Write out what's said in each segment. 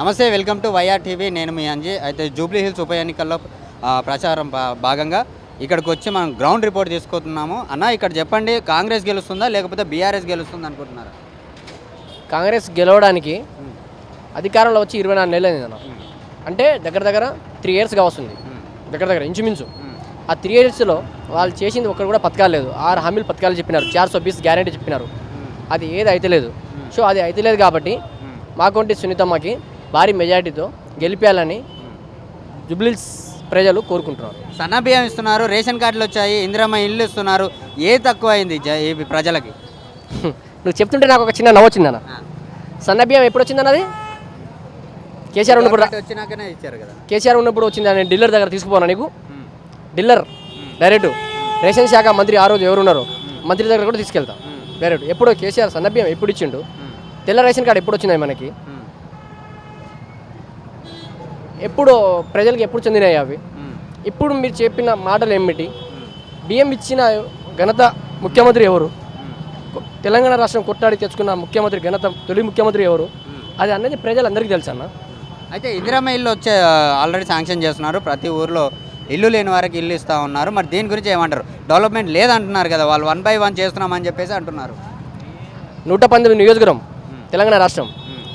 నమస్తే welcome to YR TV. నేను మీ అంజీ. అయితే జూబ్లీ హిల్స్ ఉప ఎన్నికల్లో ప్రచారం భాగంగా ఇక్కడికి వచ్చి మనం గ్రౌండ్ రిపోర్ట్ తీసుకుంటున్నాము. అన్న ఇక్కడ చెప్పండి కాంగ్రెస్ గెలుస్తుందా లేకపోతే బీఆర్ఎస్ గెలుస్తుందా అనుకుంటున్నారా? కాంగ్రెస్ గెలవడానికి అధికారంలో వచ్చి ఇరవై నాలుగు నెలలు అయింది అంటే దగ్గర దగ్గర త్రీ ఇయర్స్గా వస్తుంది దగ్గర దగ్గర ఇంచుమించు. ఆ త్రీ ఇయర్స్లో వాళ్ళు చేసింది ఒక్కరు కూడా పథకాలు లేదు. ఆరు హామీలు పథకాలు చెప్పినారు. చార్ బీస్ గ్యారంటీ చెప్పినారు. అది ఏది అయితే లేదు. సో అది అయితే లేదు కాబట్టి మాకుంటి సునీతమ్మకి భారీ మెజారిటీతో గెలిపేయాలని జుబ్లిల్స్ ప్రజలు కోరుకుంటున్నారు. సన్న బియ్యం ఇస్తున్నారు రేషన్ కార్డులు వచ్చాయి ఇందిరమ్మ ఇల్లు ఇస్తున్నారు. ఏ తక్కువ అయింది ప్రజలకి? నువ్వు చెప్తుంటే నాకు ఒక చిన్న నవ్వు వచ్చిందన్న సన్న బియ్యం ఎప్పుడు వచ్చిందన్నది కేసీఆర్ ఉన్నప్పుడు వచ్చినాకనే ఇచ్చారు కదా. కేసీఆర్ ఉన్నప్పుడు వచ్చిందని డీలర్ దగ్గర తీసుకుపోనా నీకు? Dealer direct. రేషన్ శాఖ మంత్రి ఆ రోజు ఎవరున్నారు? మంత్రి దగ్గర కూడా తీసుకెళ్తా. డైరెక్ట్. ఎప్పుడు కేసీఆర్ సన్నభ్యం ఎప్పుడు ఇచ్చిండు? తెల్ల రేషన్ కార్డు ఎప్పుడు వచ్చింది మనకి ఎప్పుడు ప్రజలకు ఎప్పుడు చెందినాయి అవి. ఇప్పుడు మీరు చెప్పిన మాటలు ఏమిటి? బియ్యం ఇచ్చిన ఘనత ముఖ్యమంత్రి ఎవరు? తెలంగాణ రాష్ట్రం కొట్టాడి తెచ్చుకున్న ముఖ్యమంత్రి ఘనత తొలి ముఖ్యమంత్రి ఎవరు? అది అన్నది ప్రజలందరికీ తెలుసు అన్న. అయితే ఇందిరమ్మ ఇల్లు వచ్చే ఆల్రెడీ శాంక్షన్ చేస్తున్నారు. ప్రతి ఊర్లో ఇల్లు లేని వారికి ఇల్లు ఇస్తా ఉన్నారు. మరి దీని గురించి ఏమంటారు? డెవలప్మెంట్ లేదంటున్నారు కదా వాళ్ళు వన్ బై వన్ చేస్తున్నామని చెప్పేసి అంటున్నారు. నూట పంతొమ్మిది నియోజకవర్గం తెలంగాణ రాష్ట్రం.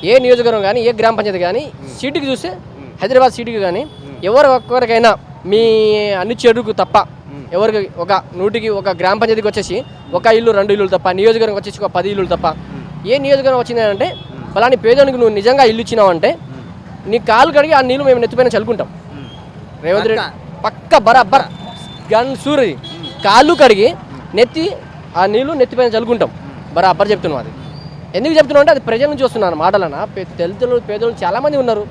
ఏ నియోజకవర్గం కానీ ఏ గ్రామ పంచాయతీ కానీ సీటుకి చూస్తే హైదరాబాద్ సీటుకి కానీ ఎవరు ఒక్కరికైనా మీ అన్ని చెడుకు తప్ప ఎవరికి ఒక నూటికి ఒక గ్రామ పంచాయతీకి వచ్చేసి ఒక ఇల్లు రెండు ఇల్లు తప్ప నియోజకవర్గం వచ్చేసి ఒక పది ఇల్లు తప్ప ఏ నియోజకవర్గం వచ్చింది అంటే ఫలాని పేదోనికి నువ్వు నిజంగా ఇల్లు ఇచ్చినావంటే నీ కాలు కడిగి ఆ నీళ్ళు మేము నెత్తిపైన చల్లుకుంటాం. రేవంత్ రెడ్డి పక్క బరాబర్ గన్ సూరి కాళ్ళు కడిగి నెత్తి ఆ నీళ్ళు నెత్తిపైన చల్లుకుంటాం. బరాబర్ చెప్తున్నాం అది. ఎందుకు చెప్తున్నావు అంటే అది ప్రజల నుంచి వస్తున్నాను మాటలన పే- పేదలు చాలామంది ఉన్నారు.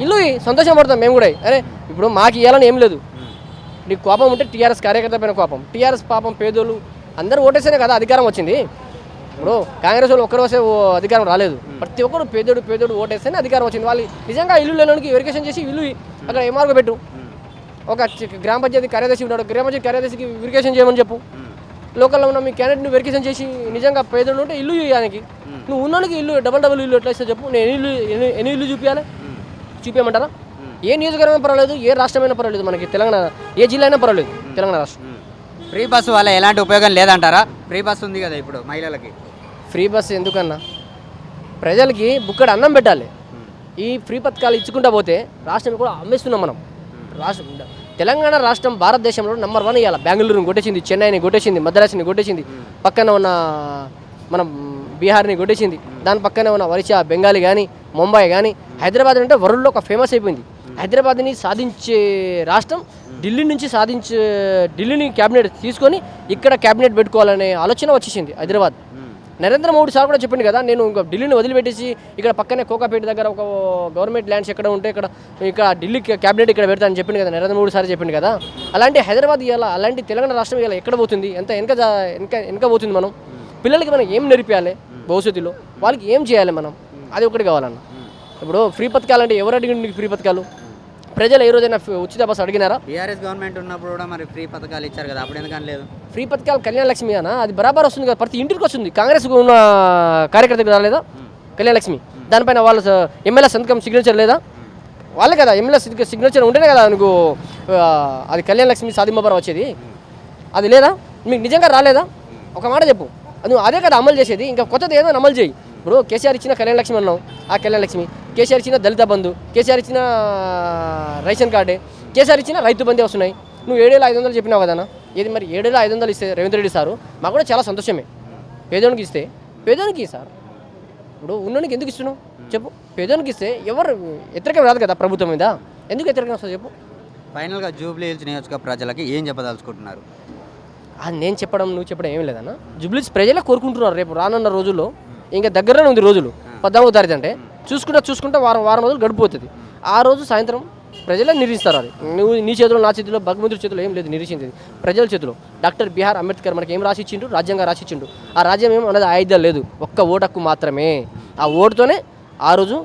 ఇల్లు సంతోషం పడతాం మేము కూడా. అరే ఇప్పుడు మాకు ఇవ్వాలని ఏం లేదు. నీకు కోపం ఉంటే టీఆర్ఎస్ కార్యకర్త పైన కోపం. టీఆర్ఎస్ పాపం పేదోళ్ళు అందరూ ఓటేస్తేనే కదా అధికారం వచ్చింది. ఇప్పుడు కాంగ్రెస్ వాళ్ళు ఒక్కరు వస్తే ఓ అధికారం రాలేదు. ప్రతి ఒక్కరు పేదోడు పేదోడు ఓటేస్తేనే అధికారం వచ్చింది. వాళ్ళు నిజంగా ఇల్లు లేనికి వెరికేషన్ చేసి ఇల్లు అక్కడ ఏమార్గో పెట్టు. ఒక గ్రామ పంచాయతీ కార్యదర్శి ఉన్నాడు. గ్రామ పంచాయతీ కార్యదర్శికి వెరికేషన్ చేయమని చెప్పు. లోకల్లో ఉన్న మీ క్యాండిడేట్ని వెరికేషన్ చేసి నిజంగా పేదోడు ఉంటే ఇల్లు ఇవ్వడానికి నువ్వు ఉన్నోళ్ళకి ఇల్లు డబల్ డబుల్ ఇల్లు ఎట్లా ఇస్తా చెప్పు. నేను ఎన్ని ఇల్లు ఎన్ని- ఎన్ని ఇల్లు చూపించాలి చూపించమంటారా ఏ నియోజకవర్గం పర్వాలేదు ఏ రాష్ట్రమైనా పర్వాలేదు మనకి. తెలంగాణ ఏ జిల్లా అయినా పర్వాలేదు తెలంగాణ రాష్ట్రం. ఫ్రీ బస్సు వల్ల ఎలాంటి ఉపయోగం లేదంటారా? ఫ్రీ బస్సు ఉంది కదా ఇప్పుడు మహిళలకి. ఫ్రీ బస్ ఎందుకన్నా? ప్రజలకి బుక్కడు అన్నం పెట్టాలి. ఈ ఫ్రీ పథకాలు ఇచ్చుకుంటా పోతే రాష్ట్రం కూడా అమ్మేస్తున్నాం మనం. రాష్ట్రం తెలంగాణ రాష్ట్రం భారతదేశంలో నెంబర్ వన్ ఇవాళ బెంగళూరుని కొట్టేసింది చెన్నైని కొట్టేసింది మద్రాసుని కొట్టేసింది పక్కన ఉన్న మనం బీహార్ని కొట్టేసింది దాని పక్కనే ఉన్న ఒరిస్సా బెంగాలీ కానీ ముంబై కానీ హైదరాబాద్ అంటే వరల్డ్లో ఒక ఫేమస్ అయిపోయింది. హైదరాబాద్ని సాధించే రాష్ట్రం ఢిల్లీ నుంచి సాధించే ఢిల్లీని క్యాబినెట్ తీసుకొని ఇక్కడ క్యాబినెట్ పెట్టుకోవాలనే ఆలోచన వచ్చేసింది హైదరాబాద్. నరేంద్ర మోడీ సార్ కూడా చెప్పింది కదా నేను ఇంకా ఢిల్లీని వదిలిపెట్టేసి ఇక్కడ పక్కనే కోకాపేట దగ్గర ఒక గవర్నమెంట్ ల్యాండ్స్ ఎక్కడ ఉంటే ఇక్కడ ఇక్కడ ఢిల్లీ క్యాబినెట్ ఇక్కడ పెడతానని చెప్పింది కదా నరేంద్ర మోడీ సార్ చెప్పింది కదా. అలాంటి హైదరాబాద్ ఇవ్వాలా అలాంటి తెలంగాణ రాష్ట్రం ఇలా ఎక్కడ పోతుంది ఎంత వెనక వెనక వెనక పోతుంది మనం? పిల్లలకి మనం ఏం నేర్పించాలి భవిష్యత్తులో? వాళ్ళకి ఏం చేయాలి మనం? అది ఒకటి కావాలన్నా. ఇప్పుడు ఫ్రీ పథకాలు అంటే ఎవరు అడిగింది నీకు ఫ్రీ పథకాలు? ప్రజలు ఏ రోజైనా ఉచిత బస్సు అడిగినారా? బీఆర్ఎస్ గవర్నమెంట్ ఉన్నప్పుడు కూడా మరి ఫ్రీ పథకాలు ఇచ్చారు కదా అప్పుడు ఎందుకని లేదు? ఫ్రీ పథకాలు కళ్యాణ లక్ష్మి అన్న అది బరాబర్ వస్తుంది కదా ప్రతి ఇంటికి వస్తుంది. కాంగ్రెస్ ఉన్న కార్యకర్తకు రాలేదా? కళ్యాణ లక్ష్మి దానిపైన వాళ్ళ ఎమ్మెల్యే సంతకం సిగ్నేచర్ లేదా? వాళ్ళే కదా ఎమ్మెల్యే సిగ్- సిగ్నేచర్ ఉంటేనే కదా నీకు అది కళ్యాణ లక్ష్మి సాధింపబరం వచ్చేది అది లేదా? మీకు నిజంగా రాలేదా? ఒక మాట చెప్పు. అది నువ్వు అదే కదా అమలు చేసేది. ఇంకా కొత్తది ఏదో అమలు చేయి. ఇప్పుడు కేసీఆర్ ఇచ్చిన కళ్యాణ లక్ష్మి అన్నావు ఆ కళ్యాణ లక్ష్మి. కేసీఆర్ ఇచ్చిన దళిత బంధు. కేసీఆర్ ఇచ్చిన రేషన్ కార్డే. కేసీఆర్ ఇచ్చిన రైతు బంధే వస్తున్నాయి. నువ్వు ఏడేళ్ళు ఐదు వందలు చెప్పినావు కదనా ఇది మరి ఏడేళ్ళు ఐదు వందలు ఇస్తే రేవంత్ రెడ్డి సారు? మాకు కూడా చాలా సంతోషమే. పేదోనికి ఇస్తే. పేదోనికి సార్. ఇప్పుడు ఉన్నోనికి ఎందుకు ఇస్తున్నావు? చెప్పు. పేదోనికి ఇస్తే ఎవరు వ్యతిరేకం రాదు కదా ప్రభుత్వం మీద. ఎందుకు వ్యతిరేకం వస్తుంది చెప్పు. ఫైనల్గా జూబ్లీ హిల్స్ నియోజకవర్గ ప్రజలకి ఏం చెప్పదలుచుకుంటున్నారు? అది నేను చెప్పడం నువ్వు చెప్పడం ఏం లేదన్న. జుబ్లీస్ ప్రజలే కోరుకుంటున్నారు రేపు రానున్న రోజుల్లో. ఇంకా దగ్గరనే ఉంది రోజులు. పద్నాలుగో తారీఖు అంటే. చూసుకుంటా చూసుకుంటా వారం వారం రోజులు గడిపోతుంది. ఆ రోజు సాయంత్రం ప్రజలే నిరీస్తారు అది. నువ్వు నీ చేతిలో నా చేతిలో భగవంతుడి చేతిలో ఏం లేదు నిరీక్షించేది ప్రజల చేతిలో. డాక్టర్ బిఆర్ అంబేద్కర్ మనకి ఏం రాసి ఇచ్చిండు రాజ్యాంగం రాసి ఇచ్చిండు ఆ రాజ్యం ఏం అనేది ఆయుధాలు లేదు. ఒక్క ఓటక్కు మాత్రమే. ఆ ఓటుతోనే ఆ రోజు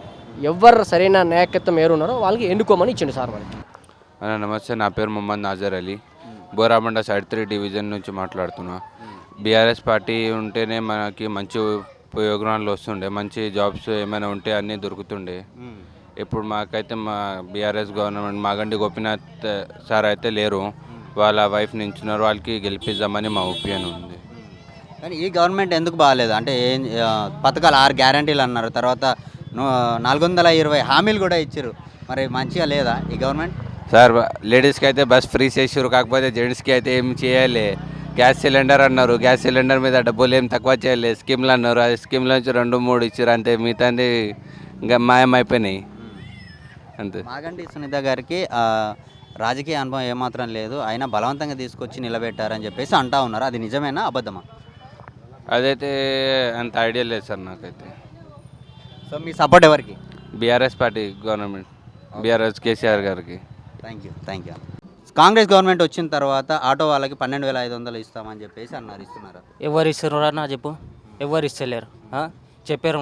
ఎవరు సరైన నాయకత్వం ఎవరు ఉన్నారో వాళ్ళకి ఎన్నుకోమని ఇచ్చిండు సార్ మనకి. అన్న నమస్తే. నా పేరు Mohammed Nazar Ali. Borabanda side three division నుంచి మాట్లాడుతున్నా. బీఆర్ఎస్ పార్టీ ఉంటేనే మనకి మంచి ఉపయోగాలు వస్తుండే. మంచి జాబ్స్ ఏమైనా ఉంటే అన్నీ దొరుకుతుండే. ఇప్పుడు మాకైతే మా BRS government Maganti Gopinath sir అయితే లేరు. వాళ్ళ వైఫ్ నించున్నారు. వాళ్ళకి గెలిపిద్దామని మా ఒపీనియన్ ఉంది. కానీ ఈ గవర్నమెంట్ ఎందుకు బాగాలేదు? అంటే ఏం పథకాలు ఆరు గ్యారంటీలు అన్నారు. తర్వాత నాలుగు వందల ఇరవై హామీలు కూడా ఇచ్చారు. మరి మంచిగా లేదా ఈ గవర్నమెంట్? సార్ లేడీస్కి అయితే బస్ ఫ్రీ చేసారు కాకపోతే జెంట్స్కి అయితే ఏం చేయాలి. గ్యాస్ సిలిండర్ అన్నారు. గ్యాస్ సిలిండర్ మీద డబ్బులు ఏం తక్కువ చేయలే. స్కీమ్లు అన్నారు. ఆ స్కీమ్ల నుంచి రెండు మూడు ఇచ్చారు అంతే. మిగతాది ఇంకా మాయమైపోయినాయి. అంతే. మాగంటి సునీత గారికి రాజకీయ అనుభవం ఏమాత్రం లేదు. అయినా బలవంతంగా తీసుకొచ్చి నిలబెట్టారని చెప్పేసి అంటా ఉన్నారు. అది నిజమేనా? అబద్ధమా? అదైతే అంత ఐడియా లేదు సార్ నాకైతే. సో మీ సపోర్ట్ ఎవరికి? BRS party government. BRS KCR గారికి. Thank you. Thank you. Congress government వచ్చిన తర్వాత ఆటో వాళ్ళకి పన్నెండు వేల ఐదు వందలు ఇస్తామని చెప్పేసి అన్నారు ఇస్తున్నారు. ఎవరు ఇస్తారు అన్న చెప్పు. ఎవరు ఇస్తలేరు? చెప్పారు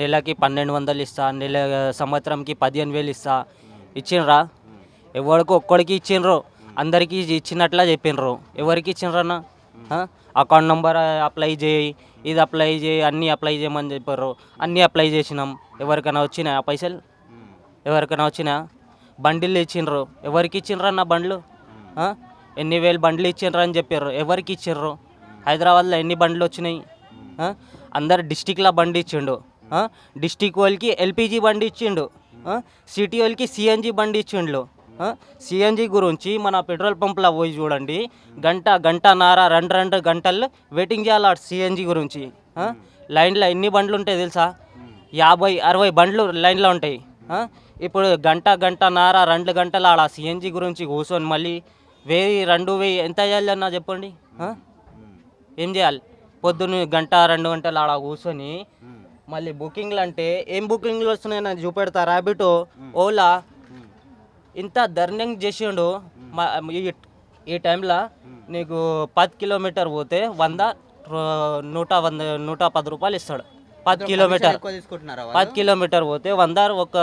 నెలకి పన్నెండు వందలు ఇస్తా నెల సంవత్సరంకి పదిహేను వేలు ఇస్తా. ఇచ్చిండ్రా? ఎవరికి ఒక్కడికి ఇచ్చిండ్రు? అందరికీ ఇచ్చినట్లా చెప్పిండ్రు ఎవరికి ఇచ్చిండ్రన్నా అకౌంట్ నెంబర్ అప్లై చేయి ఇది అప్లై చేయి అన్నీ అప్లై చేయమని చెప్పారు. అన్నీ అప్లై చేసినాం. ఎవరికైనా వచ్చినాయా పైసలు? ఎవరికైనా వచ్చినా బండిలు ఇచ్చిండ్రు ఎవరికి ఇచ్చిండ్రు అన్న బండ్లు? ఎన్ని వేలు బండ్లు ఇచ్చిండ్రు అని చెప్పారు. ఎవరికి ఇచ్చిర్రు హైదరాబాద్లో ఎన్ని బండ్లు వచ్చినాయి? అందరు డిస్టిక్లో బండి ఇచ్చిండు. డిస్టిక్ వాళ్ళకి ఎల్పిజి బండి ఇచ్చిండు. సిటీ వాళ్ళకి సిఎన్జి బండి ఇచ్చిండు సిఎన్జి గురించి మన పెట్రోల్ పంప్లో పోయి చూడండి. గంట గంట నార రెండు రెండు గంటలు వెయిటింగ్ చేయాలి సిఎన్జి గురించి. లైన్లో ఎన్ని బండ్లు ఉంటాయి తెలుసా? యాభై అరవై బండ్లు లైన్లో ఉంటాయి. ఇప్పుడు గంట గంట నార రెండు గంటలు ఆడ సిఎన్జి గురించి కూర్చొని మళ్ళీ వెయ్యి రెండు వెయ్యి ఎంత చేయాలన్నా చెప్పండి? ఆ? ఏం చేయాలి? పొద్దున్న గంట రెండు గంటలు ఆడ కూర్చొని మళ్ళీ బుకింగ్లు అంటే ఏం బుకింగ్లు వస్తున్నాయి నాకు చూపెడతా ర్యాబిటో ఓలా. ఇంత ధర్నింగ్ చేసిండు. మా- ఈ టైంలో నీకు పది కిలోమీటర్ పోతే వంద నూట వంద నూట పది రూపాయలు ఇస్తాడు. పది కిలోమీటర్. పది కిలోమీటర్ పోతే వంద ఒక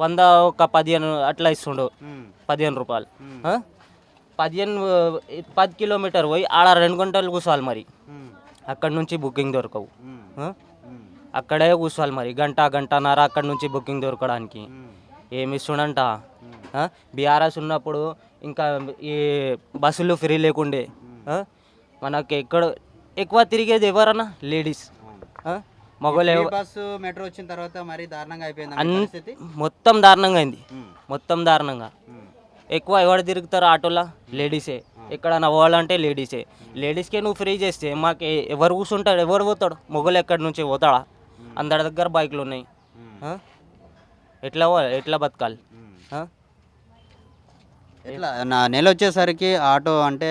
వంద ఒక పదిహేను అట్లా ఇస్తుండు. పదిహేను రూపాయలు? పదిహేను పది కిలోమీటర్ పోయి ఆడ రెండు గంటలు కూర్చోవాలి మరి. అక్కడ నుంచి బుకింగ్ దొరకవు? అక్కడే కూర్చోవాలి మరి. గంట గంటన్నర అక్కడ నుంచి బుకింగ్ దొరకడానికి. ఏమి ఇస్తుండంట? బీఆర్ఎస్ ఉన్నప్పుడు ఇంకా ఈ బస్సులు ఫ్రీ లేకుండే? మనకి ఎక్కడ ఎక్కువ తిరిగేది ఎవరన్నా? లేడీస్. మగవాళ్ళు ఎవ- బస్సు మెట్రో వచ్చిన తర్వాత మరి దారుణంగా అయిపోయింది మొత్తం దారుణంగా అయింది. మొత్తం దారుణంగా. ఎక్కువ ఎవరు తిరుగుతారు ఆటోలో? లేడీసే. ఎక్కడైనా పోవాలంటే లేడీసే. లేడీస్కే నువ్వు ఫ్రీ చేస్తే మాకు ఎవరు కూర్చుంటాడు ఎవరు పోతాడు? మొగలు ఎక్కడి నుంచి పోతాడా? అందరి దగ్గర బైకులు ఉన్నాయి? ఎట్లా ఎట్లా బతకాలి? ఎట్లా? నా నెల వచ్చేసరికి ఆటో అంటే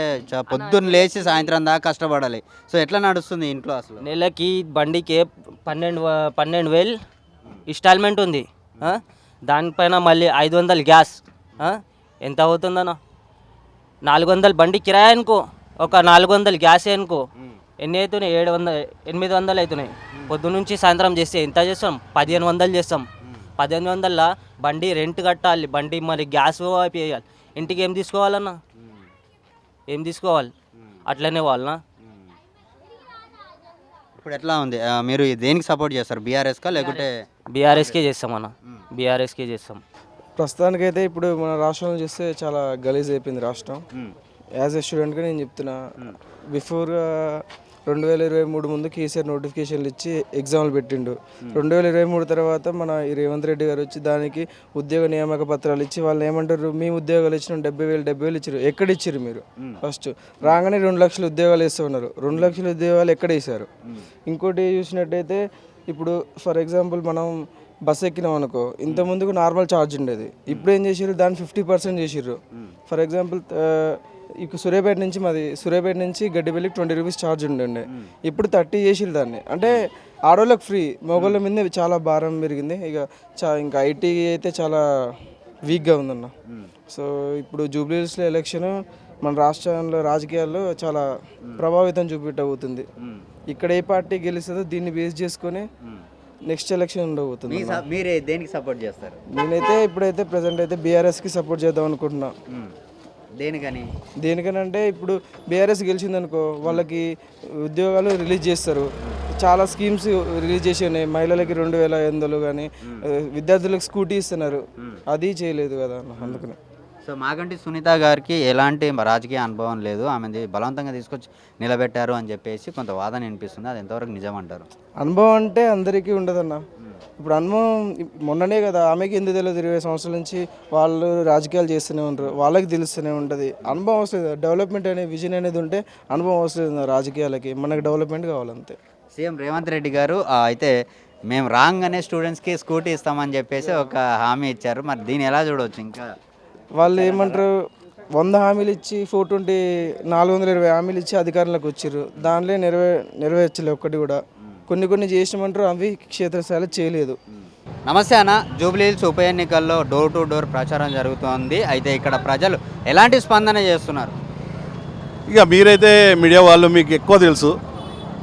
పొద్దున్న లేచి సాయంత్రం దాకా కష్టపడాలి. సో ఎట్లా నడుస్తుంది ఇంట్లో అసలు? నెలకి బండికి పన్నెండు పన్నెండు వేలు ఇన్స్టాల్మెంట్ ఉంది? దానిపైన మళ్ళీ ఐదు వందలు గ్యాస్? ఎంత అవుతుందన్న? నాలుగు వందలు బండి కిరాయి అనుకో ఒక నాలుగు వందలు గ్యాస్ అనుకో ఎన్ని అవుతున్నాయి? ఏడు వందలు ఎనిమిది వందలు అవుతున్నాయి. పొద్దు నుంచి సాయంత్రం చేస్తే ఎంత చేస్తాం? పదిహేను వందలు చేస్తాం. పదిహేను వందల బండి రెంట్ కట్టాలి. బండి మరి గ్యాస్ వేయాలి. ఇంటికి ఏం తీసుకోవాలన్నా? ఏం తీసుకోవాలి? అట్లనే వాళ్ళనా? ఇప్పుడు ఎట్లా ఉంది? ఆ, మీరు దేనికి సపోర్ట్ చేస్తారు? బీఆర్ఎస్కా లేకుంటే బీఆర్ఎస్కే చేస్తాం అన్న. బీఆర్ఎస్కే చేస్తాం. ప్రస్తుతానికైతే ఇప్పుడు మన రాష్ట్రంలో చూస్తే చాలా గలీజ్ అయిపోయింది రాష్ట్రం. యాజ్ ఎ స్టూడెంట్గా నేను చెప్తున్నా. బిఫోర్ రెండు వేల ఇరవై మూడు ముందు కేసీఆర్ నోటిఫికేషన్లు ఇచ్చి ఎగ్జామ్లు పెట్టిండు. రెండు వేల ఇరవై మూడు తర్వాత మన ఈ రేవంత్ రెడ్డి గారు వచ్చి దానికి ఉద్యోగ నియామక పత్రాలు ఇచ్చి వాళ్ళు ఏమంటారు? మీ ఉద్యోగాలు ఇచ్చిన డెబ్బై వేలు డెబ్బై వేలు ఇచ్చారు ఎక్కడ ఇచ్చారు మీరు? ఫస్ట్. రాగానే రెండు లక్షల ఉద్యోగాలు ఇస్తూ ఉన్నారు. రెండు లక్షల ఉద్యోగాలు ఎక్కడ వేశారు? ఇంకోటి చూసినట్టయితే ఇప్పుడు ఫర్ ఎగ్జాంపుల్ మనం బస్ ఎక్కినాం అనుకో ఇంత ముందుకు నార్మల్ ఛార్జ్ ఉండేది. ఇప్పుడు ఏం చేసిర్రు? దాన్ని ఫిఫ్టీ పర్సెంట్ చేసిర్రు. ఫర్ ఎగ్జాంపుల్ ఇక సూర్యాపేట నుంచి మాది సూర్యాపేట నుంచి గడ్డిపల్లికి ట్వంటీ రూపీస్ ఛార్జ్ ఉండే ఇప్పుడు థర్టీ చేసిర్రు దాన్ని. అంటే ఆడవాళ్ళకి ఫ్రీ మొగోళ్ళ మీద చాలా భారం పెరిగింది. ఇక చా ఇంకా ఐటీ అయితే చాలా వీక్గా ఉందన్న. సో ఇప్పుడు జూబ్లీహిల్స్లో ఎలక్షన్ మన రాష్ట్రంలో రాజకీయాల్లో చాలా ప్రభావితం చూపెట్టబోతుంది ఇక్కడ ఏ పార్టీ గెలుస్తుందో దీన్ని బేస్ చేసుకొని నెక్స్ట్ ఎలక్షన్ ఉండబోతుంది మీ స- మీరే దేనికి సపోర్ట్ చేస్తారు? నేనైతే ఇప్పుడైతే ప్రజెంట్ అయితే బీఆర్ఎస్కి సపోర్ట్ చేద్దాం అనుకుంటున్నా. దేనికని? దేనికనంటే ఇప్పుడు బీఆర్ఎస్ గెలిచిందనుకో వాళ్ళకి ఉద్యోగాలు రిలీజ్ చేస్తారు. చాలా స్కీమ్స్ రిలీజ్ చేసి ఉన్నాయి. మహిళలకి రెండు వేల ఐదు వందలు కానీ విద్యార్థులకు స్కూటీ ఇస్తున్నారు. అది చేయలేదు కదా అన్న, అందుకని. సో మాగంటి సునీత గారికి ఎలాంటి రాజకీయ అనుభవం లేదు. ఆమెది బలవంతంగా తీసుకొచ్చి నిలబెట్టారు అని చెప్పేసి కొంత వాదన వినిపిస్తుంది. అది ఎంతవరకు నిజం అంటారు? అనుభవం అంటే అందరికీ ఉండదన్న. ఇప్పుడు అనుభవం మొన్ననే కదా ఆమెకి ఎందుకు తెలియదు? ఇరవై సంవత్సరాల నుంచి వాళ్ళు రాజకీయాలు చేస్తూనే ఉంటారు వాళ్ళకి తెలుస్తూనే ఉంటుంది. అనుభవం వస్తుంది. డెవలప్మెంట్ అనే విజన్ అనేది ఉంటే అనుభవం వస్తుంది రాజకీయాలకి. మనకు డెవలప్మెంట్ కావాలంతే. సీఎం రేవంత్ రెడ్డి గారు అయితే మేము రాగానే స్టూడెంట్స్కి స్కూటీ ఇస్తామని చెప్పేసి ఒక హామీ ఇచ్చారు. మరి దీన్ని ఎలా చూడవచ్చు ఇంకా? వాళ్ళు ఏమంటారు వంద హామీలు ఇచ్చి ఫోర్ ట్వంటీ నాలుగు వందల ఇరవై హామీలు ఇచ్చి అధికారంలోకి వచ్చారు దానిలో నెరవే నెరవేర్చలేదు ఒక్కటి కూడా. కొన్ని కొన్ని చేసినామంటారు అవి క్షేత్రస్థాయిలో చేయలేదు. నమస్తే అన్న. జూబ్లీ హిల్స్ ఉప ఎన్నికల్లో డోర్ టు డోర్ ప్రచారం జరుగుతోంది. అయితే ఇక్కడ ప్రజలు ఎలాంటి స్పందన చేస్తున్నారు? ఇక మీరైతే మీడియా వాళ్ళు మీకు ఎక్కువ తెలుసు.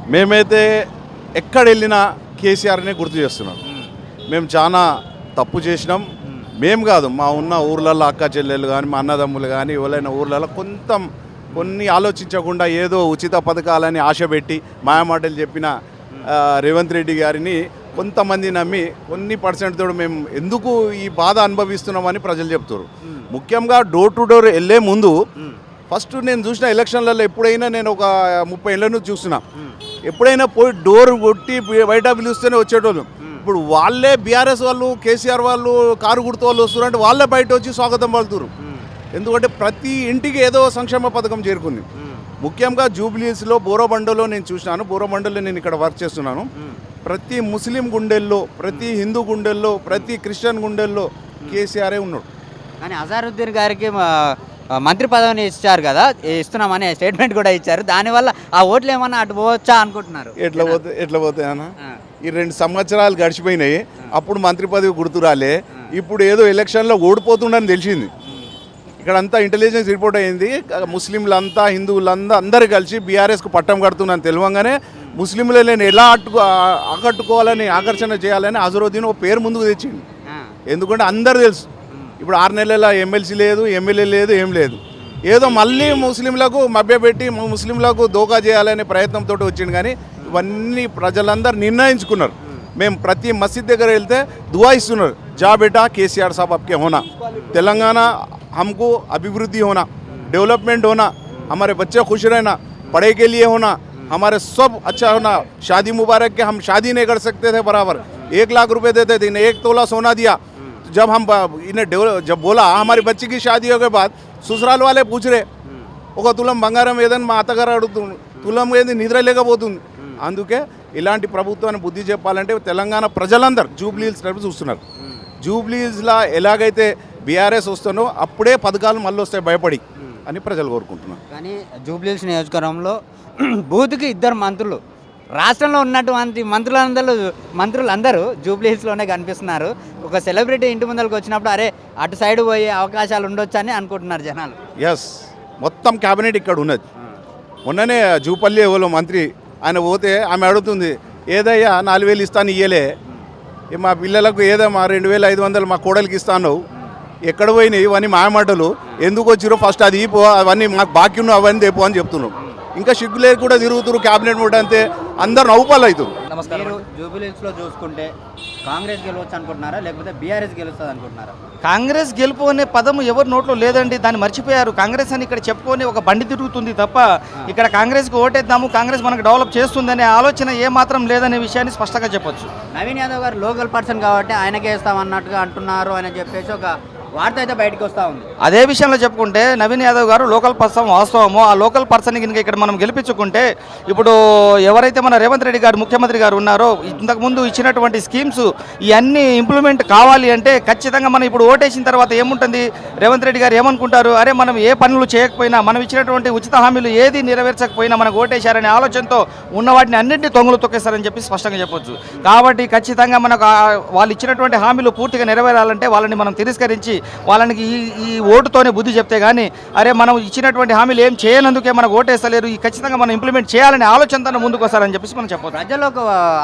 మేమైతే ఎక్కడ వెళ్ళినా కేసీఆర్నే గుర్తు చేస్తున్నాం. మేము. చాలా తప్పు చేసినాం. మేము కాదు మా ఉన్న ఊర్లలో అక్క చెల్లెలు కానీ మా అన్నదమ్ములు కానీ ఎవరైనా ఊర్లలో కొంత కొన్ని ఆలోచించకుండా ఏదో ఉచిత పథకాలని ఆశ పెట్టి మాయమాటలు చెప్పిన రేవంత్ రెడ్డి గారిని కొంతమంది నమ్మి కొన్ని పర్సెంట్ తోడు మేము ఎందుకు ఈ బాధ అనుభవిస్తున్నామని ప్రజలు చెప్తారు ముఖ్యంగా డోర్ టు డోర్ వెళ్ళే ముందు ఫస్ట్ నేను చూసిన ఎలక్షన్లలో ఎప్పుడైనా నేను ఒక ముప్పై ఏళ్ళ నుంచి చూస్తున్నా. ఎప్పుడైనా పోయి డోర్ కొట్టి బయట పిలుస్తూనే వచ్చేటోళ్ళు. ఇప్పుడు వాళ్ళే బీఆర్ఎస్ వాళ్ళు కేసీఆర్ వాళ్ళు కారు గుర్తు వాళ్ళు వస్తున్నారంటే వాళ్ళే బయట వచ్చి స్వాగతం పలుతురు ఎందుకంటే ప్రతి ఇంటికి ఏదో సంక్షేమ పథకం చేరుకుంది. ముఖ్యంగా జూబ్లీస్లో బోరోబండలో నేను చూసినాను. బోరోబండలో నేను ఇక్కడ వర్క్ చేస్తున్నాను. ప్రతి ముస్లిం గుండెల్లో ప్రతి హిందూ గుండెల్లో ప్రతి క్రిస్టియన్ గుండెల్లో కేసీఆరే ఉన్నాడు. కానీ అజారుద్దీన్ గారికి మా- మంత్రి పదవిని ఇచ్చారు కదా ఇస్తున్నామని స్టేట్మెంట్ కూడా ఇచ్చారు. దానివల్ల ఆ ఓట్లు ఏమన్నా అటు పోవచ్చా అనుకుంటున్నారు? ఎట్లా పోతే ఎట్లా పోతాయి అన్న? ఆ. ఈ రెండు సంవత్సరాలు గడిచిపోయినాయి. అప్పుడు మంత్రి పదవి గుర్తు రాలే. ఇప్పుడు ఏదో ఎలక్షన్లో ఓడిపోతుండని తెలిసింది. ఇక్కడ అంతా ఇంటెలిజెన్స్ రిపోర్ట్ అయింది. ముస్లింలంతా హిందువులంతా అందరు కలిసి బీఆర్ఎస్కు పట్టం కడుతుందని తెలియంగానే ముస్లింలను ఎలా అట్టుకో ఆకట్టుకోవాలని ఆకర్షణ చేయాలని అజరుద్దీన్ ఒక పేరు ముందుకు తెచ్చింది. ఎందుకంటే అందరు తెలుసు. ఇప్పుడు ఆరు నెలల ఎమ్మెల్సీ లేదు ఎమ్మెల్యే లేదు ఏం లేదు. ఏదో మళ్ళీ ముస్లింలకు మభ్యపెట్టి ముస్లింలకు దోకా చేయాలనే ప్రయత్నంతో వచ్చింది కానీ ఇవన్నీ ప్రజలందరూ నిర్ణయించుకున్నారు మేము ప్రతి మసీద్ దగ్గర వెళ్తే దువా ఇస్తున్నారు జా బేటా కేసీఆర్ సాబ్ అప్కే హోనా తెలంగాణ हमको अभिवृद्धि होना डेवलपमेंट होना हमारे बच्चे खुश रहना पढ़ाई के लिए होना हमारे सब अच्छा होना शादी मुबारक के हम शादी नहीं कर सकते थे बराबर एक लाख रुपए देते थे इन्हें एक तोला सोना दिया तो जब हम ब- इन्हें डेवलप जब बोला हमारी बच्ची की शादी के बाद ससुराल वाले पूछ रहे ఒక తులం బంగారం ఏదని మా అత్తగారు అడుగుతుంది తులం ఏది నిద్ర లేకపోతుంది అందుకే ఇలాంటి ప్రభుత్వాన్ని బుద్ధి చెప్పాలంటే తెలంగాణ ప్రజలందరూ జూబ్లీహిల్స్ తరపు చూస్తున్నారు. జూబ్లీహిల్స్లా ఎలాగైతే బీఆర్ఎస్ వస్తుందో అప్పుడే పథకాలు మళ్ళీ వస్తాయి భయపడి అని ప్రజలు కోరుకుంటున్నారు. కానీ జూబ్లీహిల్స్ నియోజకవర్గంలో బూత్కి ఇద్దరు మంత్రులు రాష్ట్రంలో ఉన్నటువంటి మంత్రులందరూ మంత్రులందరూ జూబ్లీహిల్స్లోనే కనిపిస్తున్నారు. ఒక సెలబ్రిటీ ఇంటి ముందరకు వచ్చినప్పుడు అరే అటు సైడ్ పోయే అవకాశాలు ఉండొచ్చు అని అనుకుంటున్నారు జనాలు. ఎస్ మొత్తం క్యాబినెట్ ఇక్కడ ఉన్నది. మొన్ననే జూపల్లి ఎవరో మంత్రి ఆయన పోతే ఆమె అడుగుతుంది ఏదయ్యా నాలుగు వేలు ఇస్తాను ఇయ్యలే. మా పిల్లలకు ఏదో మా రెండు వేల ఐదు వందలు మా కోడలికి ఇస్తాను ఎక్కడ పోయినాయి ఇవన్నీ మాయమాటలు? ఎందుకు వచ్చిరో ఫస్ట్ అది పో అవన్నీ మాకు బాకీ అవన్నీ తెపో అని చెప్తున్నాం ఇంకా సిగ్గులే కూడా తిరుగుతున్నారు క్యాబినెట్ కూడా అంతే. అందరు నవ్వుపాలు అవుతారు మీరు జూబ్లీహిల్స్లో చూసుకుంటే కాంగ్రెస్ గెలవచ్చు అనుకుంటున్నారా? లేకపోతే బీఆర్ఎస్ గెలుస్తుంది అనుకుంటున్నారా? కాంగ్రెస్ గెలుపు అనే పదం ఎవరి నోట్లో లేదండి దాన్ని మర్చిపోయారు. కాంగ్రెస్ అని ఇక్కడ చెప్పుకొని ఒక బండి తిరుగుతుంది తప్ప ఇక్కడ కాంగ్రెస్కి ఓటేద్దాము కాంగ్రెస్ మనకు డెవలప్ చేస్తుందనే ఆలోచన ఏ మాత్రం లేదనే విషయాన్ని స్పష్టంగా చెప్పొచ్చు. నవీన్ యాదవ్ గారు లోకల్ పర్సన్ కాబట్టి ఆయనకే ఇస్తాం అన్నట్టుగా అంటున్నారు అని చెప్పేసి ఒక వార్త అయితే బయటకు వస్తూ ఉంది. అదే విషయంలో చెప్పుకుంటే నవీన్ యాదవ్ గారు లోకల్ పర్సన్ వాస్తవమో. ఆ లోకల్ పర్సన్ కనుక ఇక్కడ మనం గెలిపించుకుంటే ఇప్పుడు ఎవరైతే మన రేవంత్ రెడ్డి గారు ముఖ్యమంత్రి గారు ఉన్నారో ఇంతకుముందు ఇచ్చినటువంటి స్కీమ్స్ ఇవన్నీ ఇంప్లిమెంట్ కావాలి అంటే ఖచ్చితంగా మనం ఇప్పుడు ఓటేసిన తర్వాత ఏముంటుంది? రేవంత్ రెడ్డి గారు ఏమనుకుంటారు? అరే మనం ఏ పనులు చేయకపోయినా మనం ఇచ్చినటువంటి ఉచిత హామీలు ఏది నెరవేర్చకపోయినా మనకు ఓటేశారనే ఆలోచనతో ఉన్న వాటిని అన్నింటినీ తొంగులు తొక్కేస్తారని చెప్పి స్పష్టంగా చెప్పొచ్చు. కాబట్టి ఖచ్చితంగా మనకు వాళ్ళు ఇచ్చినటువంటి హామీలు పూర్తిగా నెరవేరాలంటే వాళ్ళని మనం తిరస్కరించి వాళ్ళకి ఈ ఈ ఓటుతోనే బుద్ధి చెప్తే కానీ అరే మనం ఇచ్చినటువంటి హామీలు ఏం చేయనందుకే మనకు ఓటేస్తలేరు ఈ ఖచ్చితంగా మనం ఇంప్లిమెంట్ చేయాలనే ఆలోచనతో ముందుకు వస్తారని చెప్పేసి మనం చెప్పొచ్చు. ప్రజల్లో ఒక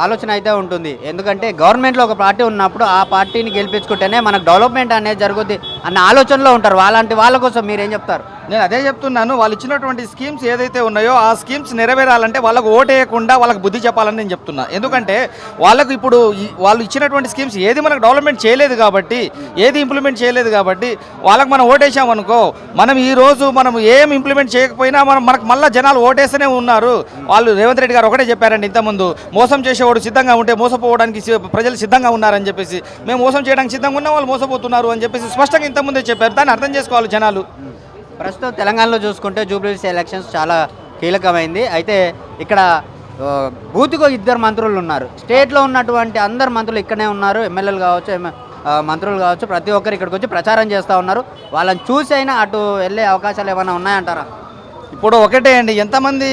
ఆలోచన అయితే ఉంటుంది. ఎందుకంటే గవర్నమెంట్లో ఒక పార్టీ ఉన్నప్పుడు ఆ పార్టీని గెలిపించుకుంటేనే మనకు డెవలప్మెంట్ అనేది జరుగుద్ది అన్న ఆలోచనలో ఉంటారు. అలాంటి వాళ్ళ కోసం మీరేం చెప్తారు? నేను అదే చెప్తున్నాను వాళ్ళు ఇచ్చినటువంటి స్కీమ్స్ ఏదైతే ఉన్నాయో ఆ స్కీమ్స్ నెరవేరాలంటే వాళ్ళకు ఓటేయకుండా వాళ్ళకి బుద్ధి చెప్పాలని నేను చెప్తున్నా. ఎందుకంటే వాళ్ళకు ఇప్పుడు వాళ్ళు ఇచ్చినటువంటి స్కీమ్స్ ఏది మనకు డెవలప్మెంట్ చేయలేదు కాబట్టి ఏది ఇంప్లిమెంట్ చేయలేదు కాబట్టి వాళ్ళకి మనం ఓటేసామనుకో మనం ఈ రోజు మనం ఏం ఇంప్లిమెంట్ చేయకపోయినా మనం మనకు మళ్ళీ జనాలు ఓటేస్తూనే ఉన్నారు. వాళ్ళు రేవంత్ రెడ్డి గారు ఒకటే చెప్పారండి ఇంతకుముందు మోసం చేసేవాడు సిద్ధంగా ఉంటే మోసపోవడానికి ప్రజలు సిద్ధంగా ఉన్నారని చెప్పేసి మేము మోసం చేయడానికి సిద్ధంగా ఉన్నా వాళ్ళు మోసపోతున్నారు అని చెప్పేసి స్పష్టంగా ఇంతకుముందే చెప్పారు. దాన్ని అర్థం చేసుకోవాలి జనాలు. ప్రస్తుతం తెలంగాణలో చూసుకుంటే జూబ్లీస్ ఎలక్షన్స్ చాలా కీలకమైంది. అయితే ఇక్కడ ఆ, బూత్కు ఇద్దరు మంత్రులు ఉన్నారు. స్టేట్లో ఉన్నటువంటి అందరు మంత్రులు ఇక్కడనే ఉన్నారు. ఎమ్మెల్యేలు కావచ్చు మంత్రులు కావచ్చు ప్రతి ఒక్కరు ఇక్కడికి వచ్చి ప్రచారం చేస్తూ ఉన్నారు. వాళ్ళని చూసి అయినా అటు వెళ్ళే అవకాశాలు ఏమైనా ఉన్నాయంటారా? ఇప్పుడు ఒకటే అండి. ఎంతమంది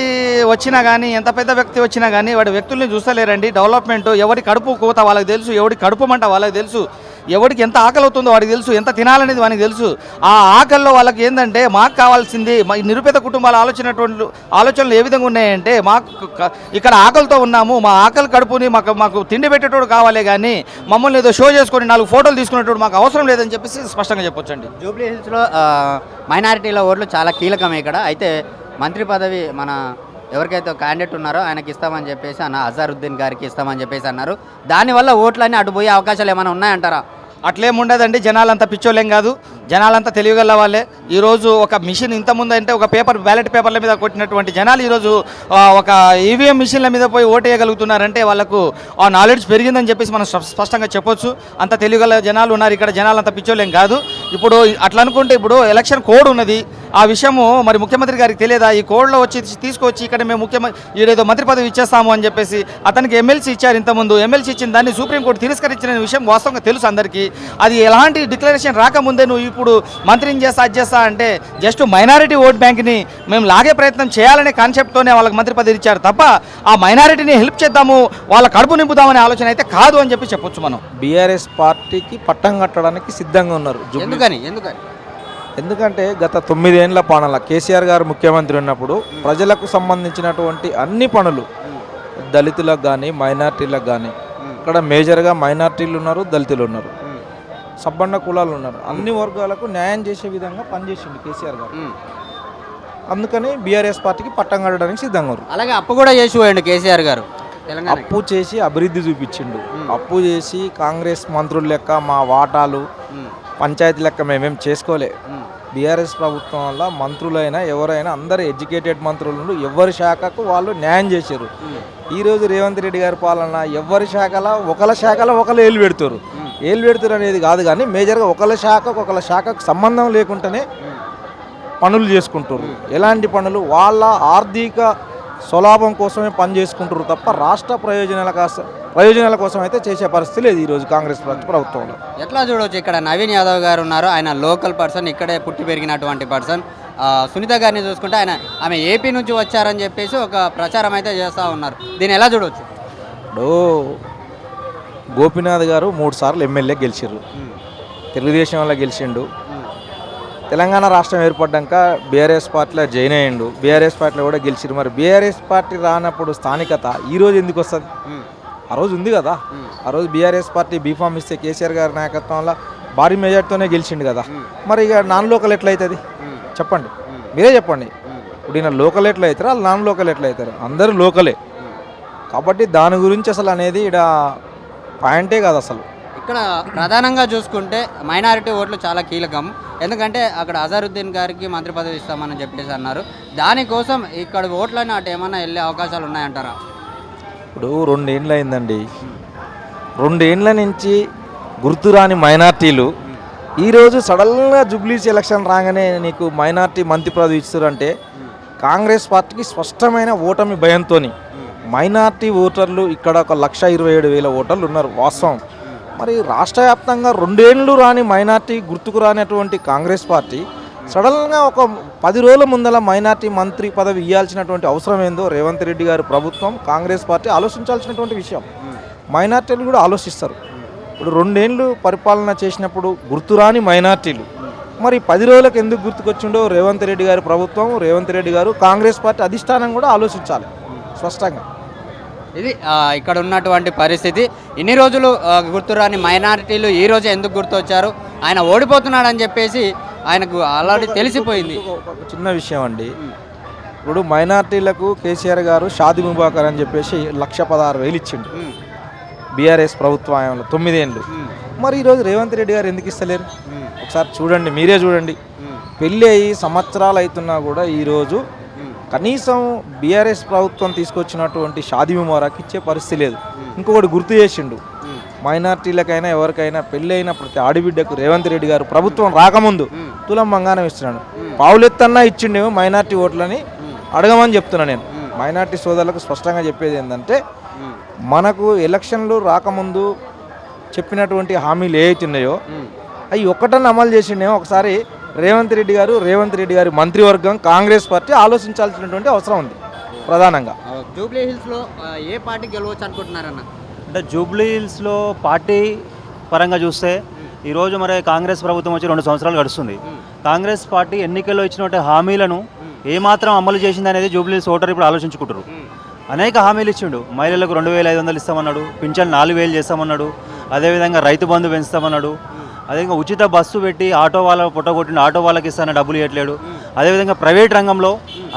వచ్చినా కానీ ఎంత పెద్ద వ్యక్తి వచ్చినా కానీ వాడి వ్యక్తుల్ని చూస్తలేరండి. డెవలప్మెంట్ ఎవరి కడుపు కోత వాళ్ళకి తెలుసు ఎవడి కడుపు మంట వాళ్ళకి తెలుసు. ఎవరికి ఎంత ఆకలి అవుతుందో వాడికి తెలుసు ఎంత తినాలనేది వానికి తెలుసు. ఆ ఆకలిలో వాళ్ళకి ఏంటంటే మాకు కావాల్సింది మా నిరుపేద కుటుంబాల ఆలోచనటువంటి ఆలోచనలు ఏ విధంగా ఉన్నాయంటే మాకు ఇక్కడ ఆకలితో ఉన్నాము మా ఆకలి కడుపుని మాకు మాకు తిండి పెట్టేటోడు కావాలే కానీ మమ్మల్ని ఏదో షో చేసుకొని నాలుగు ఫోటోలు తీసుకునేటోడు మాకు అవసరం లేదని చెప్పేసి స్పష్టంగా చెప్పొచ్చండి. జూబ్లీ హిల్స్లో మైనారిటీల ఓట్లు చాలా కీలకమే ఇక్కడ. అయితే మంత్రి పదవి మన ఎవరికైతే క్యాండిడేట్ ఉన్నారో ఆయనకి ఇస్తామని చెప్పేసి అన్న అజారుద్దీన్ గారికి ఇస్తామని చెప్పేసి అన్నారు. దానివల్ల ఓట్లన్నీ అటు పోయే అవకాశాలు ఏమైనా ఉన్నాయంటారా? అట్లేం ఉండదండి జనాలంతా పిచ్చోళ్ళేం కాదు. జనాలంతా తెలియగల వాళ్ళే. ఈరోజు ఒక మిషన్ ఇంత ముందు అంటే ఒక పేపర్ బ్యాలెట్ పేపర్ల మీద కొట్టినటువంటి జనాలు ఈరోజు ఒక ఈవీఎం మిషన్ల మీద పోయి ఓటు వేయగలుగుతున్నారంటే వాళ్ళకు ఆ నాలెడ్జ్ పెరిగిందని చెప్పేసి మనం స్ప- స్పష్టంగా చెప్పొచ్చు. అంత తెలియగల జనాలు ఉన్నారు. ఇక్కడ జనాలంతా పిచ్చోళ్ళేం కాదు. ఇప్పుడు అట్లా అనుకుంటే ఇప్పుడు ఎలక్షన్ కోడ్ ఉన్నది. ఆ విషయము మరి ముఖ్యమంత్రి గారికి తెలియదా? ఈ కోడ్లో వచ్చి తీసుకొచ్చి ఇక్కడ మేము ముఖ్యమంత్రి ఏదో మంత్రి పదవి ఇచ్చేస్తాము అని చెప్పేసి అతనికి ఎమ్మెల్సీ ఇచ్చారు ఇంతకుముందు. ఎమ్మెల్సీ ఇచ్చిన దాన్ని సుప్రీంకోర్టు తిరస్కరించిన విషయం వాస్తవంగా తెలుసు అందరికీ. అది ఎలాంటి డిక్లరేషన్ రాకముందే నువ్వు ఇప్పుడు మంత్రిని చేస్తా అది చేస్తా అంటే జస్ట్ మైనారిటీ ఓట్ బ్యాంక్ని మేము లాగే ప్రయత్నం చేయాలనే కాన్సెప్ట్తోనే వాళ్ళకి మంత్రి పదవి ఇచ్చారు తప్ప ఆ మైనారిటీని హెల్ప్ చేద్దాము వాళ్ళ కడుపు నింపుదామనే ఆలోచన అయితే కాదు అని చెప్పి చెప్పొచ్చు మనం. బీఆర్ఎస్ పార్టీకి పట్టం కట్టడానికి సిద్ధంగా ఉన్నారు. ఎందుకని? ఎందుకని? ఎందుకంటే గత తొమ్మిదేండ్ల పాలన కేసీఆర్ గారు ముఖ్యమంత్రి ఉన్నప్పుడు ప్రజలకు సంబంధించినటువంటి అన్ని పనులు దళితులకు కానీ మైనార్టీలకు కానీ ఇక్కడ మేజర్గా మైనార్టీలు ఉన్నారు దళితులు ఉన్నారు. సబ్బండ కులాలు ఉన్నారు. అన్ని వర్గాలకు న్యాయం చేసే విధంగా పనిచేసిండు కేసీఆర్ గారు. అందుకని బీఆర్ఎస్ పార్టీకి పట్టం కట్టడానికి సిద్ధంగా ఉన్నారు. అలాగే అప్పు కూడా చేసి పోయండి కేసీఆర్ గారు అప్పు చేసి అభివృద్ధి చూపించిండు. అప్పు చేసి కాంగ్రెస్ మంత్రుల లెక్క మా వాటాలు పంచాయతీ లెక్క మేమేం చేసుకోలే. బీఆర్ఎస్ ప్రభుత్వం వల్ల మంత్రులైనా ఎవరైనా అందరు ఎడ్యుకేటెడ్ మంత్రులు ఎవరి శాఖకు వాళ్ళు న్యాయం చేశారు. ఈరోజు రేవంత్ రెడ్డి గారి పాలన ఎవరి శాఖలో? ఒకళ్ళ శాఖలో ఒకళ్ళు ఏలు పెడుతారు. ఏలు పెడుతారు అనేది కాదు కానీ మేజర్గా ఒకళ్ళ శాఖకు ఒకళ్ళ శాఖకు సంబంధం లేకుండానే పనులు చేసుకుంటారు. ఎలాంటి పనులు? వాళ్ళ ఆర్థిక స్వలాభం కోసమే పని చేసుకుంటారు తప్ప రాష్ట్ర ప్రయోజనాల కోసం ప్రయోజనాల కోసం అయితే చేసే పరిస్థితి లేదు ఈరోజు కాంగ్రెస్ ప్ర- ప్రభుత్వంలో. ఎట్లా చూడవచ్చు ఇక్కడ నవీన్ యాదవ్ గారు ఉన్నారు. ఆయన లోకల్ పర్సన్ ఇక్కడే పుట్టి పెరిగినటువంటి పర్సన్. సునీత గారిని చూసుకుంటే ఆయన ఆమె ఏపీ నుంచి వచ్చారని చెప్పేసి ఒక ప్రచారం అయితే చేస్తూ ఉన్నారు. దీన్ని ఎలా చూడవచ్చు ఇప్పుడు గోపీనాథ్ గారు మూడు సార్లు ఎమ్మెల్యే గెలిచారు తెలుగుదేశం వల్ల గెలిచిండు. తెలంగాణ రాష్ట్రం ఏర్పడ్డాక బీఆర్ఎస్ పార్టీలో జాయిన్ అయ్యిండు. బీఆర్ఎస్ పార్టీలో కూడా గెలిచిరు మరి బీఆర్ఎస్ పార్టీ రానప్పుడు స్థానికత ఈరోజు ఎందుకు వస్తుంది? ఆ రోజు ఉంది కదా. ఆ రోజు బీఆర్ఎస్ పార్టీ బీఫామ్ ఇస్తే కేసీఆర్ గారి నాయకత్వంలో భారీ మెజార్టీతోనే గెలిచిండు కదా. మరి ఇక నాన్ లోకల్ ఎట్లయితుంది? చెప్పండి. మీరే చెప్పండి. ఇప్పుడు ఈయన లోకల్ ఎట్లా అవుతారు వాళ్ళు నాన్ లోకల్ ఎట్లా అవుతారు అందరూ లోకలే. కాబట్టి దాని గురించి అసలు అనేది ఇక్కడ పాయింటే కాదు అసలు. ఇక్కడ ప్రధానంగా చూసుకుంటే మైనారిటీ ఓట్లు చాలా కీలకం. ఎందుకంటే అక్కడ అజరుద్దీన్ గారికి మంత్రి పదవి ఇస్తామని చెప్పేసి అన్నారు. దానికోసం ఇక్కడ ఓట్లని అటు ఏమైనా వెళ్ళే అవకాశాలు ఉన్నాయంటారా? ఇప్పుడు రెండేండ్లు అయిందండి రెండేండ్ల నుంచి గుర్తురాని మైనార్టీలు. ఈరోజు సడన్గా జుబ్లీస్ ఎలక్షన్ రాగానే నీకు మైనార్టీ మంత్రి పదవి ఇస్తారంటే కాంగ్రెస్ పార్టీకి స్పష్టమైన ఓటమి భయంతో మైనార్టీ ఓటర్లు ఇక్కడ ఒక లక్ష ఇరవై ఏడు వేల ఓటర్లు ఉన్నారు వాస్తవం. మరి రాష్ట్ర వ్యాప్తంగా రెండేళ్ళు రాని మైనార్టీ గుర్తుకు రానటువంటి కాంగ్రెస్ పార్టీ సడన్గా ఒక పది రోజుల ముందల మైనార్టీ మంత్రి పదవి ఇవ్వాల్సినటువంటి అవసరం ఏందో రేవంత్ రెడ్డి గారు ప్రభుత్వం కాంగ్రెస్ పార్టీ ఆలోచించాల్సినటువంటి విషయం. మైనార్టీలు కూడా ఆలోచిస్తారు. ఇప్పుడు రెండేళ్ళు పరిపాలన చేసినప్పుడు గుర్తురాని మైనార్టీలు మరి పది రోజులకు ఎందుకు గుర్తుకొచ్చిండో రేవంత్ రెడ్డి గారి ప్రభుత్వం రేవంత్ రెడ్డి గారు కాంగ్రెస్ పార్టీ అధిష్టానం కూడా ఆలోచించాలి స్పష్టంగా. ఇది ఇక్కడ ఉన్నటువంటి పరిస్థితి. ఇన్ని రోజులు గుర్తురాని మైనారిటీలు ఈ రోజు ఎందుకు గుర్తొచ్చారు? ఆయన ఓడిపోతున్నాడని చెప్పేసి ఆయనకు ఆల్రెడీ తెలిసిపోయింది. చిన్న విషయం అండి. ఇప్పుడు మైనార్టీలకు కేసీఆర్ గారు షాది ముబాకర్ అని చెప్పేసి లక్ష పదహారు వేలు ఇచ్చిండు. బీఆర్ఎస్ ప్రభుత్వంలో తొమ్మిదేళ్ళు మరి ఈరోజు రేవంత్ రెడ్డి గారు ఎందుకు ఇస్తలేరు? ఒకసారి చూడండి మీరే చూడండి. పెళ్ళి అయ్యి సంవత్సరాలు అవుతున్నా కూడా ఈరోజు కనీసం బీఆర్ఎస్ ప్రభుత్వం తీసుకొచ్చినటువంటి షాది ముబారక్ ఇచ్చే పరిస్థితి లేదు. ఇంకొకటి గుర్తు చేసిండు. మైనార్టీలకైనా ఎవరికైనా పెళ్ళి అయిన ప్రతి ఆడబిడ్డకు రేవంత్ రెడ్డి గారు ప్రభుత్వం రాకముందు. తులం బంగారం ఇస్తున్నాడు. పావులెత్తన్నా ఇచ్చిండేమో మైనార్టీ ఓట్లని అడగమని చెప్తున్నా నేను. మైనార్టీ సోదరులకు స్పష్టంగా చెప్పేది ఏంటంటే మనకు ఎలక్షన్లు రాకముందు చెప్పినటువంటి హామీలు ఏవైతే ఉన్నాయో. అవి ఒక్కటన్నా అమలు చేసిండేమో ఒకసారి రేవంత్ రెడ్డి గారు రేవంత్ రెడ్డి గారి మంత్రివర్గం కాంగ్రెస్ పార్టీ ఆలోచించాల్సినటువంటి అవసరం ఉంది ప్రధానంగా. జూబ్లీ హిల్స్లో ఆ, ఏ పార్టీ గెలవచ్చు అనుకుంటున్నారన్న? అంటే జూబ్లీ హిల్స్లో పార్టీ పరంగా చూస్తే ఈరోజు మరి కాంగ్రెస్ ప్రభుత్వం వచ్చి రెండు సంవత్సరాలు గడుస్తుంది. కాంగ్రెస్ పార్టీ ఎన్నికల్లో ఇచ్చినటువంటి హామీలను ఏమాత్రం అమలు చేసింది అనేది జూబ్లీ హిల్స్ ఓటర్ ఇప్పుడు ఆలోచించుకుంటారు అనేక హామీలు ఇచ్చిండు. మహిళలకు రెండు వేల ఐదు వందలు ఇస్తామన్నాడు పింఛన్ నాలుగు వేలు చేస్తామన్నాడు అదేవిధంగా రైతు బంధు పెంచుతామన్నాడు అదేవిధంగా ఉచిత బస్సు పెట్టి ఆటో వాళ్ళ పుట్టగొట్టిన ఆటో వాళ్ళకి ఇస్తాన డబ్బులు ఇవ్వట్లేడు. అదేవిధంగా ప్రైవేట్ రంగంలో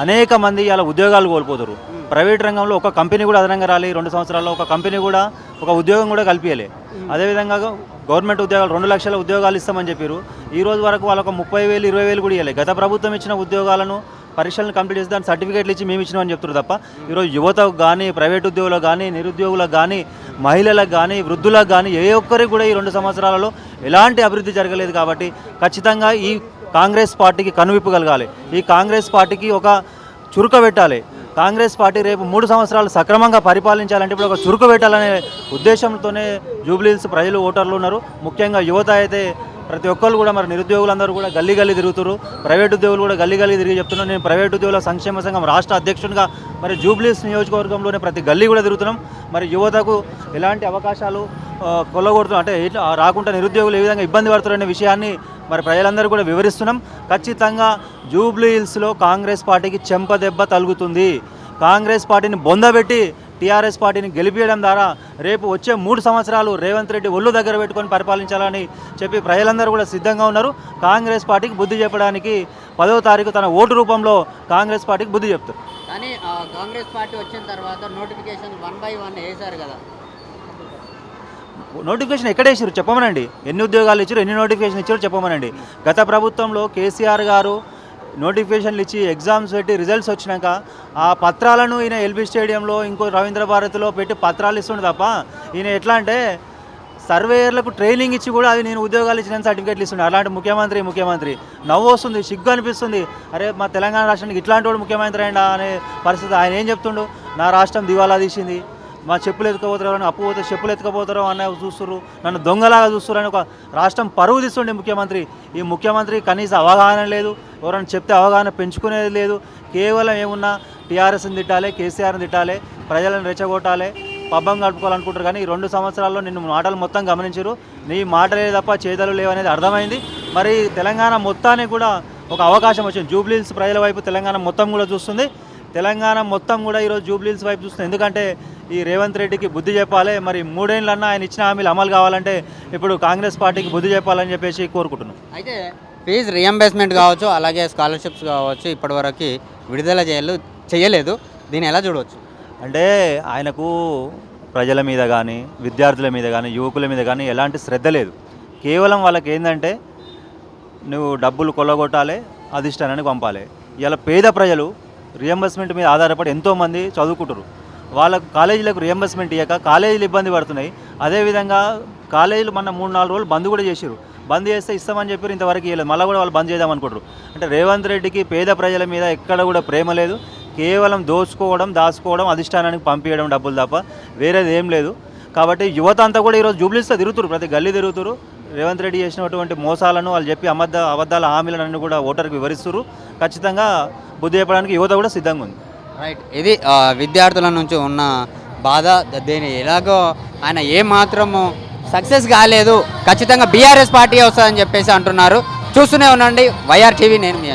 అనేక మంది ఇలా ఉద్యోగాలు కోల్పోతారు. ప్రైవేట్ రంగంలో ఒక కంపెనీ కూడా అదనంగా రాలి రెండు సంవత్సరాల్లో ఒక కంపెనీ కూడా ఒక ఉద్యోగం కూడా కల్పించలే అదేవిధంగా గవర్నమెంట్ ఉద్యోగాలు రెండు లక్షల ఉద్యోగాలు ఇస్తామని చెప్పారు ఈ రోజు వరకు వాళ్ళకు ముప్పై వేలు ఇరవై వేలు కూడా ఇవ్వలే. గత ప్రభుత్వం ఇచ్చిన ఉద్యోగాలను పరీక్షలను కంప్లీట్ చేసి దాని సర్టిఫికేట్లు ఇచ్చి మేము ఇచ్చినామని చెప్తున్నారు తప్ప. ఈరోజు యువతకు కానీ ప్రైవేట్ ఉద్యోగులకు కానీ నిరుద్యోగులకు కానీ మహిళలకు కానీ వృద్ధులకు కానీ ఏ ఒక్కరికి కూడా ఈ రెండు సంవత్సరాలలో ఎలాంటి అభివృద్ధి జరగలేదు కాబట్టి ఖచ్చితంగా ఈ కాంగ్రెస్ పార్టీకి కనువిప్పు కలగాలి. ఈ కాంగ్రెస్ పార్టీకి ఒక చురుక పెట్టాలి. కాంగ్రెస్ పార్టీ రేపు మూడు సంవత్సరాలు సక్రమంగా పరిపాలించాలంటే ఇప్పుడు ఒక చురుకు పెట్టాలనే ఉద్దేశంతోనే జూబ్లీహిల్స్ ప్రజలు ఓటర్లు ఉన్నారు. ముఖ్యంగా యువత అయితే ప్రతి ఒక్కరు కూడా మరి నిరుద్యోగులందరూ కూడా గల్లీ గల్లీ తిరుగుతారు ప్రైవేట్ ఉద్యోగులు కూడా గల్లీ గల్లీ తిరిగి చెప్తున్నాను నేను ప్రైవేట్ ఉద్యోగుల సంక్షేమ సంఘం రాష్ట్ర అధ్యక్షునిగా మరి జూబ్లీస్ నియోజకవర్గంలోనే ప్రతి గల్లీ కూడా తిరుగుతున్నాం. మరి యువతకు ఎలాంటి అవకాశాలు కొల్లగొడుతున్నాం? అంటే రాకుండా నిరుద్యోగులు ఏ విధంగా ఇబ్బంది పడుతున్నారనే విషయాన్ని మరి ప్రజలందరూ కూడా వివరిస్తున్నాం. ఖచ్చితంగా జూబ్లీ హిల్స్లో కాంగ్రెస్ పార్టీకి చెంప దెబ్బ తలుగుతుంది కాంగ్రెస్ పార్టీని బొందబెట్టి టీఆర్ఎస్ పార్టీని గెలిపించడం ద్వారా రేపు వచ్చే మూడు సంవత్సరాలు రేవంత్ రెడ్డి ఒళ్ళు దగ్గర పెట్టుకొని పరిపాలించాలని చెప్పి ప్రజలందరూ కూడా సిద్ధంగా ఉన్నారు. కాంగ్రెస్ పార్టీకి బుద్ధి చెప్పడానికి పదవ తారీఖు తన ఓటు రూపంలో కాంగ్రెస్ పార్టీకి బుద్ధి చెప్తారు. కానీ ఆ, కాంగ్రెస్ పార్టీ వచ్చిన తర్వాత నోటిఫికేషన్ వన్ బై వన్ వేశారు కదా. నోటిఫికేషన్ ఎక్కడ వేసారు చెప్పమనండి. ఎన్ని ఉద్యోగాలు ఇచ్చారు? ఎన్ని నోటిఫికేషన్ ఇచ్చారో చెప్పమనండి. గత ప్రభుత్వంలో కేసీఆర్ గారు నోటిఫికేషన్లు ఇచ్చి ఎగ్జామ్స్ పెట్టి రిజల్ట్స్ వచ్చినాక ఆ పత్రాలను ఈయన ఎల్బీ స్టేడియంలో ఇంకో రవీంద్ర భారతిలో పెట్టి పత్రాలు ఇస్తుండే తప్ప ఈయన ఎట్లా అంటే సర్వేయర్లకు ట్రైనింగ్ ఇచ్చి కూడా అవి నేను ఉద్యోగాలు ఇచ్చిన సర్టిఫికేట్లు ఇస్తుండే. అలాంటి ముఖ్యమంత్రి ముఖ్యమంత్రి. నవ్వు వస్తుంది సిగ్గు అనిపిస్తుంది. అరే మా తెలంగాణ రాష్ట్రానికి ఇట్లాంటి వాడు ముఖ్యమంత్రి అయినా అనే పరిస్థితి ఆయన ఏం చెప్తుండు? నా రాష్ట్రం దివాలా తీసింది. మా చెప్పులు ఎత్తుకపోతారు అని అప్పు పోతే చెప్పులు ఎత్తుకపోతారో అన్న చూస్తున్నారు నన్ను దొంగలాగా చూస్తున్నారు అని ఒక రాష్ట్రం పరువు తీస్తుండే ముఖ్యమంత్రి. ఈ ముఖ్యమంత్రి కనీస అవగాహన లేదు ఎవరైనా చెప్తే అవగాహన పెంచుకునేది లేదు. కేవలం ఏమున్నా టీఆర్ఎస్ని తిట్టాలి కేసీఆర్ని తిట్టాలి ప్రజలను రెచ్చగొట్టాలి పబ్బం గడుపుకోవాలనుకుంటారు కానీ ఈ రెండు సంవత్సరాల్లో నిన్ను మాటలు మొత్తం గమనించరు నీ మాటలే తప్ప చేతలు లేవనేది అర్థమైంది. మరి తెలంగాణ మొత్తానికి కూడా ఒక అవకాశం వచ్చింది. జూబ్లీహిల్స్ ప్రజల వైపు తెలంగాణ మొత్తం కూడా చూస్తుంది. తెలంగాణ మొత్తం కూడా ఈరోజు జూబ్లీహిల్స్ వైపు చూస్తుంది ఎందుకంటే ఈ రేవంత్ రెడ్డికి బుద్ధి చెప్పాలి. మరి మూడేళ్ళన్నా ఆయన ఇచ్చిన హామీలు అమలు కావాలంటే ఇప్పుడు కాంగ్రెస్ పార్టీకి బుద్ధి చెప్పాలని చెప్పేసి కోరుకుంటున్నాం. అయితే ఫీజు రియంబర్స్మెంట్ కావచ్చు అలాగే స్కాలర్షిప్స్ కావచ్చు ఇప్పటివరకు విడుదల చేయలేదు చేయలేదు. దీన్ని ఎలా చూడవచ్చు? అంటే ఆయనకు ప్రజల మీద కానీ విద్యార్థుల మీద కానీ యువకుల మీద కానీ ఎలాంటి శ్రద్ధ లేదు. కేవలం వాళ్ళకి ఏంటంటే నువ్వు డబ్బులు కొల్లగొట్టాలి అధిష్టానానికి పంపాలి. ఇలా పేద ప్రజలు రియంబర్స్మెంట్ మీద ఆధారపడి ఎంతోమంది చదువుకుంటారు వాళ్ళకు కాలేజీలకు రియంబర్స్మెంట్ ఇవ్వక కాలేజీలు ఇబ్బంది పడుతున్నాయి. అదేవిధంగా కాలేజీలు మన మూడు నాలుగు రోజులు బంద్ కూడా చేశారు బంద్ చేస్తే ఇస్తామని చెప్పారు ఇంతవరకు ఇవ్వలేదు మళ్ళీ కూడా వాళ్ళు బంద్ చేద్దాం అనుకుంటారు అంటే రేవంత్ రెడ్డికి పేద ప్రజల మీద ఎక్కడ కూడా ప్రేమ లేదు. కేవలం దోచుకోవడం దాచుకోవడం అధిష్టానానికి పంపించడం డబ్బులు తప్ప వేరేది ఏం లేదు. కాబట్టి యువత అంతా కూడా ఈరోజు జూబ్లీస్తో తిరుగుతారు ప్రతి గల్లీ తిరుగుతారు రేవంత్ రెడ్డి చేసినటువంటి మోసాలను వాళ్ళు చెప్పి అబద్ధ అబద్ధాల హామీలను కూడా ఓటర్కి వివరిస్తారు ఖచ్చితంగా బుద్ధి చెప్పడానికి యువత కూడా సిద్ధంగా ఉంది. రైట్. ఇది విద్యార్థుల నుంచి ఉన్న బాధ. దేని ఎలాగో ఆయన ఏ మాత్రము సక్సెస్ కాలేదు. ఖచ్చితంగా బీఆర్ఎస్ పార్టీ వస్తుందని చెప్పేసి అంటున్నారు. చూస్తూనే ఉండండి. వైఆర్ టీవీ నేను మీ